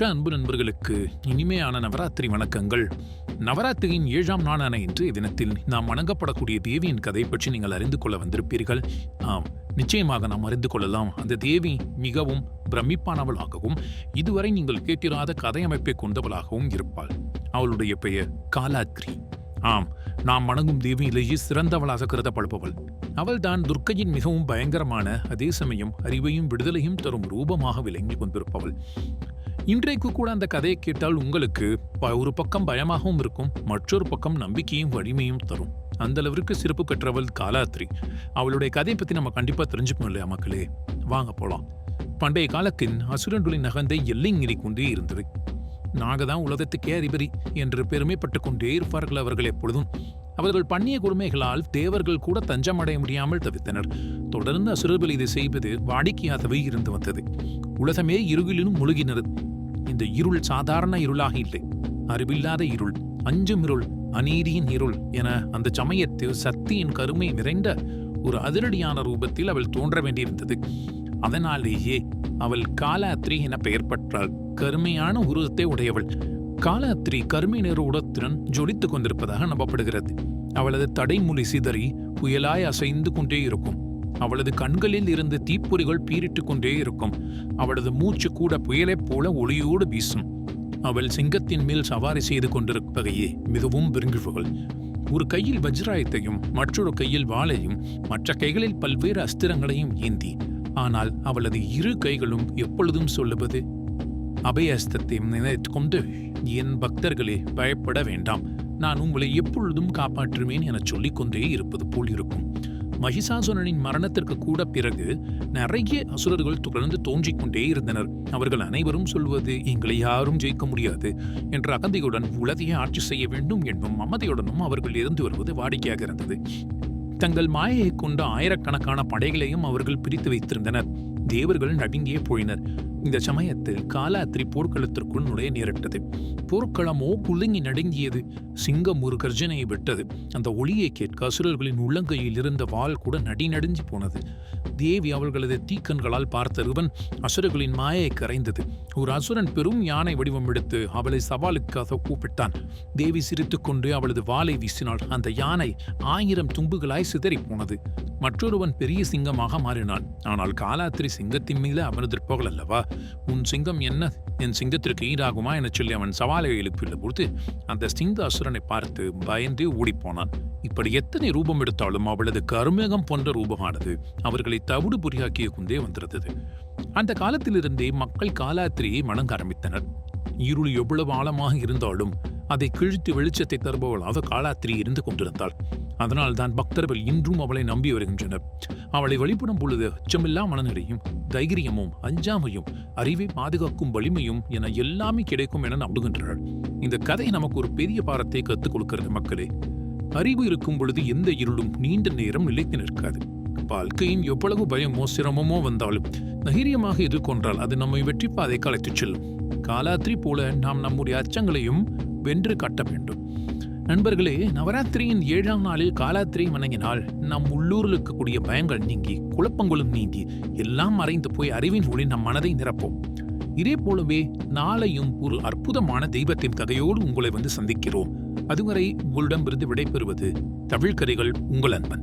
மற்ற அன்பு நண்பர்களுக்கு இனிமையான நவராத்திரி வணக்கங்கள். நவராத்திரியின் ஏழாம் நாளான இன்றைய தினத்தில் நாம் வணங்கப்படக்கூடிய தேவியின் கதை பற்றி நீங்கள் அறிந்து கொள்ள வந்திருப்பீர்கள். ஆம் நிச்சயமாக நாம் அறிந்து கொள்ளலாம். அந்த தேவி மிகவும் பிரமிப்பானவளாகவும் இதுவரை நீங்கள் கேட்டிராத கதை அமைப்பை கொண்டவளாகவும் இருப்பாள். அவளுடைய பெயர் காலாத்ரி. ஆம் நாம் வணங்கும் தேவியிலேயே சிறந்தவளாக கருதப்படுபவள். அவள்தான் துர்க்கையின் மிகவும் பயங்கரமான அதே சமயம் அறிவையும் விடுதலையும் தரும் ரூபமாக விளங்கி கொண்டிருப்பவள். இன்றைக்கு கூட அந்த கதையை கேட்டால் உங்களுக்கு ப- ஒரு பக்கம் பயமாகவும் இருக்கும் மற்றொரு பக்கம் நம்பிக்கையும் வலிமையும் தரும். அந்த அளவிற்கு சிறப்பு பெற்றவள் காலாத்ரி. அவளுடைய கதையை பத்தி நம்ம கண்டிப்பா தெரிஞ்சுக்கணும் இல்லையா மக்களே? வாங்க போலாம். பண்டைய காலத்தின் அசுரன்களின் நகந்தை எல்லை கொண்டே இருந்தது. நாங்க தான் உலகத்துக்கே அதிபதி என்று பெருமைப்பட்டுக் கொண்டே இருப்பார்கள் அவர்கள் எப்பொழுதும். அவர்கள் பண்ணிய கொடுமைகளால் தேவர்கள் கூட தஞ்சமடைய முடியாமல் தவித்தனர். தொடர்ந்து அசுரர்கள் இதை செய்வது வாடிக்கையாகவே இருந்து வந்தது. உலகமே இருகிலும் முழுகினது. இந்த இருள் சாதாரண இருளாக இல்லை. அறிவில்லாத இருள் அஞ்சும் இருள் அநீதியின் இருள் என அந்த சமயத்தில் சக்தியின் கருமை நிறைந்த ஒரு அதிரடியான ரூபத்தில் அவள் தோன்ற வேண்டியிருந்தது. அதனாலேயே அவள் காலாத்ரி என பெயர் பெற்றாள். கருமையான உருவத்தை உடையவள். காலாத்ரி கருமை நிற உடத்துடன் ஜொலித்துக் கொண்டிருப்பதாக நம்பப்படுகிறது. அவளது தடைமொழி சிதறி புயலாய் அசைந்து கொண்டே இருக்கும். அவளது கண்களில் இருந்து தீப்பொறிகள் பீரிட்டுக் கொண்டே இருக்கும். அவளது மூச்சு கூட புயலைப் போல ஒளியோடு வீசும். அவள் சிங்கத்தின் மேல் சவாரி செய்து கொண்டிருப்பதையே மிகவும் விரும்புபவள் ஒரு கையில் வஜ்ராயத்தையும் மற்றொரு கையில் வாளையும் மற்ற கைகளில் பல்வேறு அஸ்திரங்களையும் ஏந்தி ஆனால் அவளது இரு கைகளும் எப்பொழுதும் சொல்லுவது அபயஸ்தத்தை நினைத்துக் கொண்டு என் பக்தர்களே பயப்பட வேண்டாம். நான் உங்களை எப்பொழுதும் காப்பாற்றுவேன் என சொல்லிக்கொண்டே இருப்பது போல் இருக்கும். மகிஷாசுரனின் மரணத்திற்கு கூட பிறகு நிறைய அசுரர்கள் தொடர்ந்து தோன்றிக் கொண்டே இருந்தனர். அவர்கள் அனைவரும் சொல்வது எங்களை யாரும் ஜெயிக்க முடியாது என்ற அகந்தையுடன் உலகையை ஆட்சி செய்ய வேண்டும் என்னும் மமதையுடனும் அவர்கள் இருந்து வருவது வாடிக்கையாக இருந்தது. தங்கள் மாயையை கொண்ட ஆயிரக்கணக்கான படைகளையும் அவர்கள் பிரித்து வைத்திருந்தனர். தேவர்கள் நடுங்கியே போயினர். இந்த சமயத்தில் காலாத்திரி போர்க்களத்திற்குள் நுழைய நேரிட்டது. போர்க்களமோ குலுங்கி நடுங்கியது. சிங்கம் ஒரு கர்ஜனையை விட்டது. அந்த ஒளியை கேட்க அசுரர்களின் உள்ளங்கையில் இருந்த வால் கூட நடிநடுங்கி போனது. தேவி அவர்களது தீக்கண்களால் பார்த்த ருவன் அசுரர்களின் மாயை கரைந்தது. ஒரு அசுரன் பெரும் யானை வடிவம் எடுத்து அவளை சவாலுக்காக கூப்பிட்டான். தேவி சிரித்துக்கொண்டு அவளது வாளை வீசினாள். அந்த யானை ஆயிரம் தும்புகளாய் சிதறிப் போனது. மற்றொருவன் பெரிய சிங்கமாக மாறினான். ஆனால் காலாத்திரி சிங்கத்தின் மீது அமர்ந்திருப்பவள் அல்லவா? உன் சிங்கம் என்ன? என் சிங்கத்திற்கு ஈடாகுமா என சொல்லி அவன் சவாலை எழுப்பியுள்ள பொழுது அந்த சிங்க அசுரனை பார்த்து பயந்து ஓடிப்போனான். இப்படி எத்தனை ரூபம் எடுத்தாலும் அவளது கருமேகம் போன்ற ரூபமானது அவர்களை தவிடு புரியாக்கிய கொண்டே வந்திருந்தது. அந்த காலத்திலிருந்தே மக்கள் காலாத்திரியை மணங்க ஆரம்பித்தனர். இருள் எவ்வளவு ஆழமாக இருந்தாலும் அதை கிழித்து வெளிச்சத்தை தருபவளாக காலாத்திரி இருந்து கொண்டிருந்தாள். அதனால்தான் பக்தர்கள் இன்றும் அவளை நம்பி வருகின்றனர். அவளை வழிபடும் பொழுது அச்சமில்லா மனநிலையும் தைரியமும் அஞ்சாமையும் அறிவை பாதுகாக்கும் வலிமையும் என எல்லாமே கிடைக்கும் என நம்புகின்றனர் இந்த கதை நமக்கு ஒரு பெரிய பாரத்தை கற்றுக் கொடுக்கிறது மக்களே. அறிவு இருக்கும் பொழுது எந்த இருளும் நீண்ட நேரம் நிலைத்து நிற்காது. வாழ்க்கையின் எவ்வளவு பயமோ சிரமமோ வந்தாலும் தைரியமாக எதிர்கொண்டால் அது நம்மை வெற்றி பாதைக்கு அழைத்துச் செல்லும். காலாத்திரி போல நாம் நம்முடைய அச்சங்களையும் வென்று கட்ட வேண்டும். நண்பர்களே நவராத்திரியின் ஏழாம் நாளில் காலாத்திரை வணங்கினால் நம் உள்ளூரில் இருக்கக்கூடிய பயங்கள் நீங்கி குழப்பங்களும் நீங்கி எல்லாம் மறைந்து போய் அறிவின் ஒளி நம் மனதை நிரப்போம். இதே போலவே நாளையும் ஒரு அற்புதமான தெய்வத்தின் கதையோடு உங்களை வந்து சந்திக்கிறோம். அதுவரை உங்களிடமிருந்து விடைபெறுவது தமிழ்கதைகள் உங்கள் அன்பன்.